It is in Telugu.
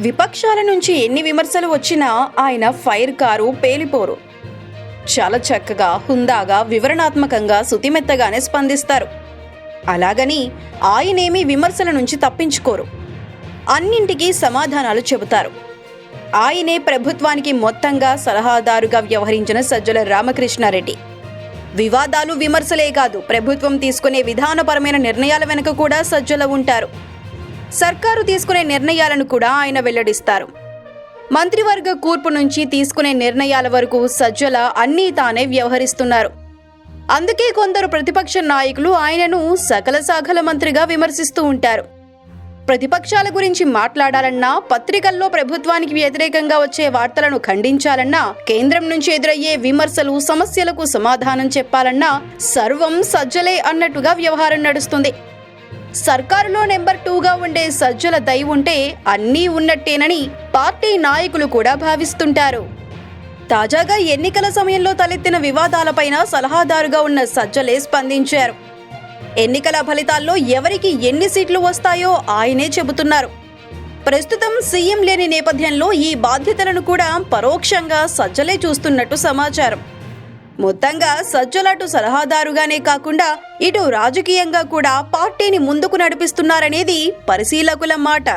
విపక్షాల నుంచి ఎన్ని విమర్శలు వచ్చినా ఆయన ఫైర్ కారు పేలిపోరు. చాలా చక్కగా హుందాగా వివరణాత్మకంగా శుతిమెత్తగానే స్పందిస్తారు. అలాగని ఆయనేమీ విమర్శల నుంచి తప్పించుకోరు. అన్నింటికీ సమాధానాలు చెబుతారు. ఆయనే ప్రభుత్వానికి మొత్తంగా సలహాదారుగా వ్యవహరించిన సజ్జల రామకృష్ణారెడ్డి. వివాదాలు విమర్శలే కాదు ప్రభుత్వం తీసుకునే విధానపరమైన నిర్ణయాల వెనుక కూడా సజ్జల ఉంటారు. సర్కారు తీసుకునే నిర్ణయాలను కూడా ఆయన వెల్లడిస్తారు. మంత్రివర్గ కూర్పు నుంచి తీసుకునే నిర్ణయాల వరకు సజ్జల అన్నీ తానే వ్యవహరిస్తున్నారు. అందుకే కొందరు ప్రతిపక్ష నాయకులు ఆయనను సకల సాగల మంత్రిగా విమర్శిస్తూ ఉంటారు. ప్రతిపక్షాల గురించి మాట్లాడాలన్నా పత్రికల్లో ప్రభుత్వానికి వ్యతిరేకంగా వచ్చే వార్తలను ఖండించాలన్నా కేంద్రం నుంచి ఎదురయ్యే విమర్శలు సమస్యలకు సమాధానం చెప్పాలన్నా సర్వం సజ్జలే అన్నట్టుగా వ్యవహారం నడుస్తుంది. సర్కారులో నెంబర్ టూగా ఉండే సజ్జల దయ ఉంటే అన్నీ ఉన్నట్టేనని పార్టీ నాయకులు కూడా భావిస్తుంటారు. తాజాగా ఎన్నికల సమయంలో తలెత్తిన వివాదాలపైన సలహాదారుగా ఉన్న సజ్జలే స్పందించారు. ఎన్నికల ఫలితాల్లో ఎవరికి ఎన్ని సీట్లు వస్తాయో ఆయనే చెబుతున్నారు. ప్రస్తుతం సీఎం లేని నేపథ్యంలో ఈ బాధ్యతలను కూడా పరోక్షంగా సజ్జలే చూస్తున్నట్టు సమాచారం. మొత్తంగా సజ్జలటు సలహాదారుగానే కాకుండా ఇటు రాజకీయంగా కూడా పార్టీని ముందుకు నడిపిస్తున్నారనేది పరిశీలకుల మాట.